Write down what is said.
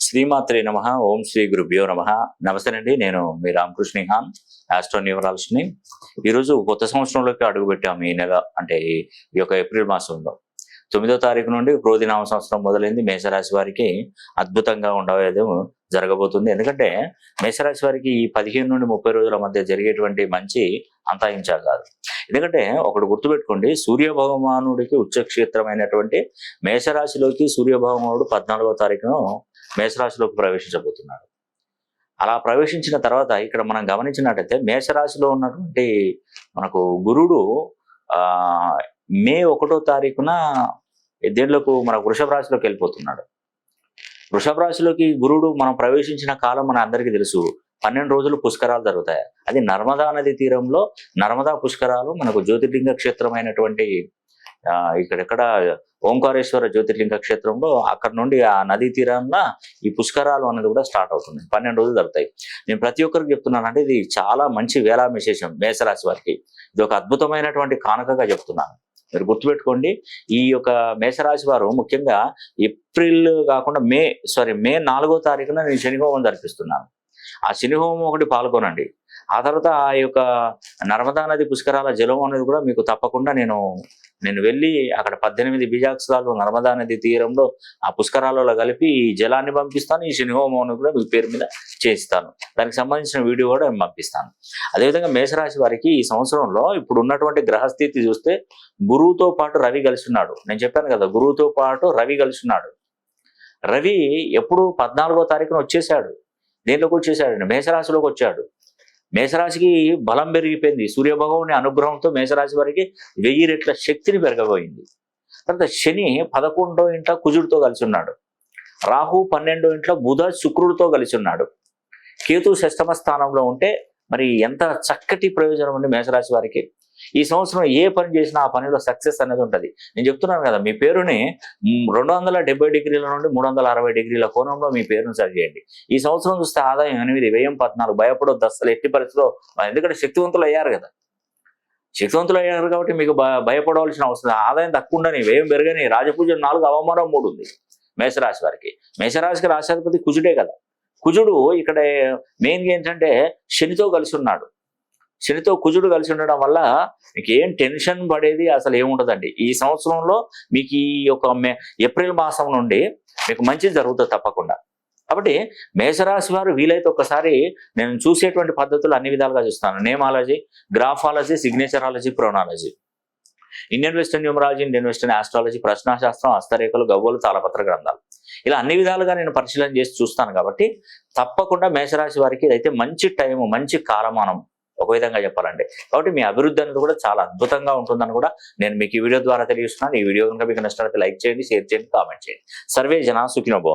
శ్రీమాత్రే నమ ఓం శ్రీ గురుభ్యో నమ. నమస్తే అండి నేను మీ రామకృష్ణ హాన్ ఆస్ట్రో న్యూమరాలజీని ఈరోజు కొత్త సంవత్సరంలోకి అడుగుపెట్టాము ఈ నెల అంటే ఈ- యొక్క ఏప్రిల్ మాసంలో. తొమ్మిదో తారీఖు నుండి క్రోధినామ సంవత్సరం మొదలైంది. మేషరాశి వారికి అద్భుతంగా ఉండేది జరగబోతుంది. ఎందుకంటే మేషరాశి వారికి ఈ పదిహేను నుండి ముప్పై రోజుల మధ్య జరిగేటువంటి మంచి అంతాయించా కాదు. ఎందుకంటే ఒకటి గుర్తుపెట్టుకోండి సూర్య భగవానుడికి ఉచ్చక్షేత్రమైనటువంటి మేషరాశిలోకి సూర్య భగవానుడు పద్నాలుగో తారీఖును మేషరాశిలోకి ప్రవేశించబోతున్నాడు అలా ప్రవేశించిన తర్వాత ఇక్కడ మనం గమనించినట్టయితే మేషరాశిలో ఉన్నటువంటి మనకు గురుడు మే ఒకటో తారీఖున దేంట్లోకి మన వృషభ రాశిలోకి వెళ్ళిపోతున్నాడు. వృషభ రాశిలోకి గురుడు మనం ప్రవేశించిన కాలం మన అందరికీ తెలుసు. పన్నెండు రోజులు పుష్కరాలు జరుగుతాయి. అది నర్మదా నది తీరంలో నర్మదా పుష్కరాలు మనకు జ్యోతిర్లింగ క్షేత్రమైనటువంటి అయినటువంటి ఇక్కడెక్కడ ఓంకారేశ్వర జ్యోతిర్లింగ క్షేత్రంలో అక్కడ నుండి ఆ నదీ తీరంలో ఈ పుష్కరాలు అనేది కూడా స్టార్ట్ అవుతుంది. పన్నెండు రోజులు జరుగుతాయి. నేను ప్రతి ఒక్కరికి చెప్తున్నాను అంటే ఇది చాలా మంచి వేళా విశేషం మేషరాశి వారికి. ఇది ఒక అద్భుతమైనటువంటి కానుకగా చెప్తున్నాను. మీరు గుర్తుపెట్టుకోండి ఈ యొక్క మేషరాశి వారు ముఖ్యంగా ఏప్రిల్ కాకుండా మే సారీ మే నాలుగో తారీఖున నేను శనిహోమం జరిపిస్తున్నాను. ఆ శనిహోమం ఒకటి పాల్గొనండి. ఆ తర్వాత ఆ యొక్క నర్మదా నది పుష్కరాల జలం అనేది కూడా మీకు తప్పకుండా నేను నేను వెళ్ళి అక్కడ పద్దెనిమిది బీజాక్షరాలు నర్మదా నది తీరంలో ఆ పుష్కరాలలో కలిపి ఈ జలాన్ని పంపిస్తాను ఈ శని హోమం కూడా మీ పేరు మీద చేయిస్తాను దానికి సంబంధించిన వీడియో కూడా నేను పంపిస్తాను. అదేవిధంగా మేషరాశి వారికి ఈ సంవత్సరంలో ఇప్పుడు ఉన్నటువంటి గ్రహస్థితి చూస్తే గురువుతో పాటు రవి కలిసి ఉన్నాడు నేను చెప్పాను కదా గురువుతో పాటు రవి కలిసి ఉన్నాడు రవి ఎప్పుడు పద్నాలుగో తారీఖున వచ్చేసాడు దేనిలోకి వచ్చేసాడు మేషరాశిలోకి వచ్చాడు. మేషరాశికి బలం పెరిగిపోయింది. సూర్యభగవుని అనుగ్రహంతో మేషరాశి వారికి వెయ్యి రెట్ల శక్తిని పెరగబోయింది. తర్వాత శని పదకొండో ఇంట్లో కుజుడితో కలిసి ఉన్నాడు. రాహు పన్నెండో ఇంట్లో బుధ శుక్రుడితో కలిసి ఉన్నాడు. కేతు షష్టమ స్థానంలో ఉంటే మరి ఎంత చక్కటి ప్రయోజనం ఉంది మేషరాశి వారికి. ఈ సంవత్సరం ఏ పని చేసినా ఆ పనిలో సక్సెస్ అనేది ఉంటుంది. నేను చెప్తున్నాను కదా మీ పేరుని రెండు వందల డెబ్బై డిగ్రీల నుండి మూడు వందల అరవై డిగ్రీల కోణంలో మీ పేరును సరి చేయండి. ఈ సంవత్సరం చూస్తే ఆదాయం ఎనిమిది వ్యయం పద్నాలుగు భయపడొద్దు అసలు ఎట్టి పరిస్థితిలో. ఎందుకంటే శక్తివంతులు అయ్యారు కదా. శక్తివంతులు అయ్యారు కాబట్టి మీకు భయపడవలసిన అవసరం ఆదాయం తక్కువ ఉండని వ్యయం పెరగని రాజపూజ నాలుగు అవమానం మూడు ఉంది మేషరాశి వారికి. మేషరాశికి రాశాధిపతి కుజుడే కదా. కుజుడు ఇక్కడ మెయిన్గా ఏంటంటే శనితో కలిసి ఉన్నాడు. శనితో కుజుడు కలిసి ఉండడం వల్ల మీకు ఏం టెన్షన్ పడేది అసలు ఏముండదండి. ఈ సంవత్సరంలో మీకు ఈ యొక్క మే ఏప్రిల్ మాసం నుండి మీకు మంచి జరుగుతుంది తప్పకుండా. కాబట్టి మేషరాశి వారు వీలైతే ఒకసారి నేను చూసేటువంటి పద్ధతులు అన్ని విధాలుగా చూస్తాను. Namology graphology signatureology ప్రోనాలజీ. Indian western numerology Indian western astrology ప్రశ్నాశాస్త్రం హస్తరేఖలు గవ్వలు తాళపత్ర గ్రంథాలు. ఇలా అన్ని విధాలుగా నేను పరిశీలన చేసి చూస్తాను కాబట్టి తప్పకుండా మేషరాశి వారికి అయితే మంచి టైము మంచి కాలమానం. ఒక విధంగా చెప్పాలండి కాబట్టి మీ అభివృద్ధి అనేది కూడా చాలా అద్భుతంగా ఉంటుందని కూడా నేను మీకు ఈ వీడియో ద్వారా తెలియజేస్తున్నాను. ఈ వీడియో కనుక మీకు నచ్చినట్లయితే లైక్ చేయండి షేర్ చేయండి కామెంట్ చేయండి. సర్వే జనా సుఖినోభవం